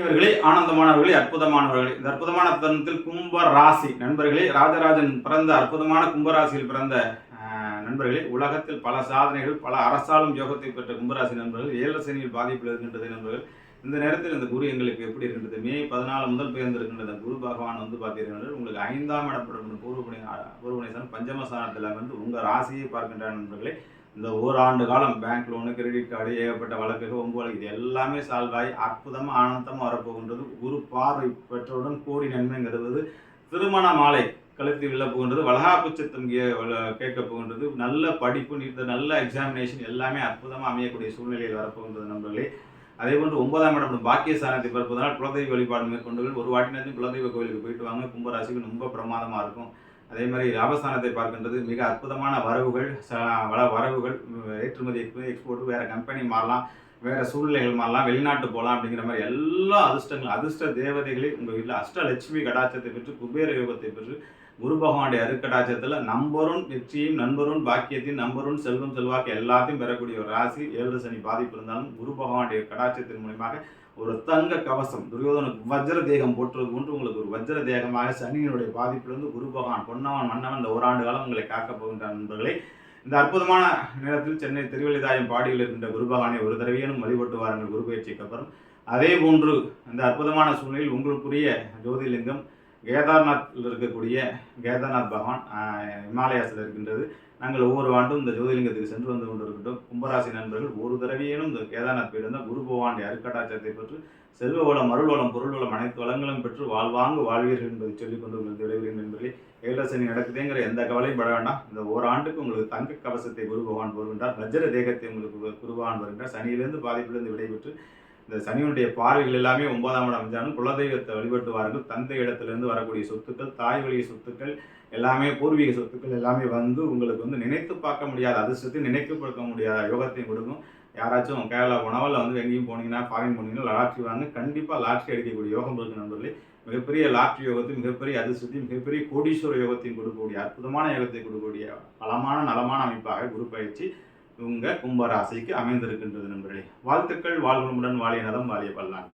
இவர்களே ஆனந்தமானவர்களே அற்புதமானவர்களே. இந்த அற்புதமான தருணத்தில் கும்ப ராசி நண்பர்களே ராஜராஜன் பிறந்த அற்புதமான கும்பராசியில் பிறந்த நண்பர்களே உலகத்தில் பல சாதனைகள் பல அரசாலும் யோகத்தை பெற்ற கும்பராசி நண்பர்கள் ஏழு சனியில் பாதிப்பில் இருக்கின்றது நண்பர்கள். இந்த நேரத்தில் இந்த குரு எங்களுக்கு எப்படி இருக்கின்றது? மே பதினாலு முதல் பெயர்ந்திருக்கின்ற குரு பகவான் வந்து பார்த்தீர்கள் உங்களுக்கு ஐந்தாம் இடப்படும் பூர்வபுணி பூர்வபுணேசன் பஞ்சமஸ்தானத்தில் வந்து உங்கள் ராசியை பார்க்கின்ற நண்பர்களே. இந்த ஓராண்டு காலம் பேங்க் லோனு கிரெடிட் கார்டு ஏகப்பட்ட வழக்குகள் ஒம்பு இது எல்லாமே சால்வ் ஆகி அற்புதமாக ஆனந்தமாக வரப்போகின்றது. குரு பார்வை பெற்றவுடன் கோடி நன்மைங்கிறது திருமண மாலை கழுத்தில் விழ போகின்றது வளகாப்புச்சத்தம் கேட்க போகின்றது நல்ல படிப்பு நீத்த நல்ல எக்ஸாமினேஷன் எல்லாமே அற்புதமாக அமையக்கூடிய சூழ்நிலையில் வரப்போகின்றது நண்பர்களே. அதே போன்று ஒன்பதாம் இடம் பாக்கிய ஸ்தானத்தை பிறப்பதனால் குலதெய்வ வழிபாடு மேற்கொண்டு ஒரு வாட்டினாச்சும் குலதெய்வ கோயிலுக்கு போயிட்டு வாங்க. கும்பராசிக்கு ரொம்ப பிரமாதமாக இருக்கும். அதே மாதிரி லாபஸ்தானத்தை பார்க்கின்றது மிக அற்புதமான வரவுகள் ச- வள வரவுகள் ஏற்றுமதி எக்ஸ்போர்ட் வேறு கம்பெனி மாறலாம் வேறு சூழ்நிலைகள் மாறலாம் வெளிநாட்டு போகலாம் அப்படிங்கிற மாதிரி எல்லா அதிர்ஷ்டங்கள் அதிர்ஷ்ட தேவதைகளை உங்கள் வீட்டில் அஷ்டலட்சுமி கடாட்சத்தை பெற்று குபேர யோகத்தை பெற்று குரு பகவானுடைய அருக்கடாச்சத்தில் நம்பரும் வெற்றியும் நண்பரும் பாக்கியத்தையும் நம்பரும் செல்வம் செல்வாக்கு எல்லாத்தையும் பெறக்கூடிய ஒரு ராசி ஏழு சனி பாதிப்பு இருந்தாலும் குரு பகவானுடைய கடாட்சத்தின் மூலியமாக ஒரு தங்க கவசம் துரியோதனுக்கு வஜ்ர தேகம் போட்டுறது போன்று உங்களுக்கு ஒரு வஜ்ர தேகமாக சனியினுடைய பாதிப்பிலிருந்து குரு பகவான் பொன்னவன் மன்னவன் இந்த ஓராண்டு காலம் உங்களை காக்கப் போகின்ற நண்பர்களே. இந்த அற்புதமான நேரத்தில் சென்னை திருவள்ளிதாயம் பாடியில் இருக்கின்ற குரு பகவானை ஒரு தடவையேனும் வழிபட்டு வாருங்கள் குரு பயிற்சிக்கு அப்புறம். அதே போன்று இந்த அற்புதமான சூழ்நிலையில் உங்களுக்குரிய ஜோதிலிங்கம் கேதார்நாத்தில் இருக்கக்கூடிய கேதார்நாத் பகவான் இமாலயாஸில் இருக்கின்றது. நாங்கள் ஒவ்வொரு ஆண்டும் இந்த ஜோதிலிங்கத்துக்கு சென்று வந்து கொண்டிருக்கின்றோம். கும்பராசி நண்பர்கள் ஒரு தடவையிலும் இந்த கேதார்நாத் போயிட்டு குரு பகவானுடைய அருக்கட்டாச்சத்தை பெற்று செல்வ வளம் அருள் வளம் பொருள் வளம் அனைத்து வளங்களும் பெற்று வாழ்வாங்கு வாழ்வீர்கள் என்பதை சொல்லிக்கொண்டு உங்களுக்கு விளைவுகிறேன் நண்பர்களே ஏழசனி நடக்குதுங்கிற எந்த கவலையும் பட வேண்டாம். இந்த ஓராண்டுக்கு உங்களுக்கு தங்க கவசத்தை குரு பகவான் வருகின்றார் வஜ்ர தேகத்தை உங்களுக்கு குரு பகவான் வருகின்றார் சனியிலிருந்து பாதிப்பிலிருந்து விடைபெற்று இந்த சனியுடைய பார்வைகள் எல்லாமே ஒன்பதாம் இடம் அமைஞ்சாலும் குலதெய்வத்தை வழிபட்டு வாருங்கள். தந்தை இடத்திலிருந்து வரக்கூடிய சொத்துக்கள் தாய் வழி சொத்துக்கள் எல்லாமே பூர்வீக சொத்துக்கள் எல்லாமே வந்து உங்களுக்கு வந்து நினைத்து பார்க்க முடியாத அதிர்ஷ்டத்தை நினைத்து பார்க்க முடியாத யோகத்தையும் கொடுக்கும். யாராச்சும் கேரளா போனாவோ இல்லை வந்து எங்கேயும் போனீங்கன்னா ஃபாரின் போனீங்கன்னா லாட்ரி வாங்க கண்டிப்பாக லாட்ரி அடிக்கக்கூடிய யோகம் இருக்கு நண்பர்களே. மிகப்பெரிய லாட்ரி யோகத்தையும் மிகப்பெரிய அதிர்ஷ்டத்தையும் மிகப்பெரிய கோடீஸ்வர யோகத்தையும் கொடுக்கக்கூடிய அற்புதமான யோகத்தை கொடுக்கக்கூடிய பலமான நலமான அமைப்பாக குரு பயிற்சி உங்க கும்பராசிக்கு அமைந்திருக்கின்றது நண்பர்களே. வாழ்த்துக்கள் வாழ்வுடன் வாழிய நலம் வாழிய பல்லாண்டு.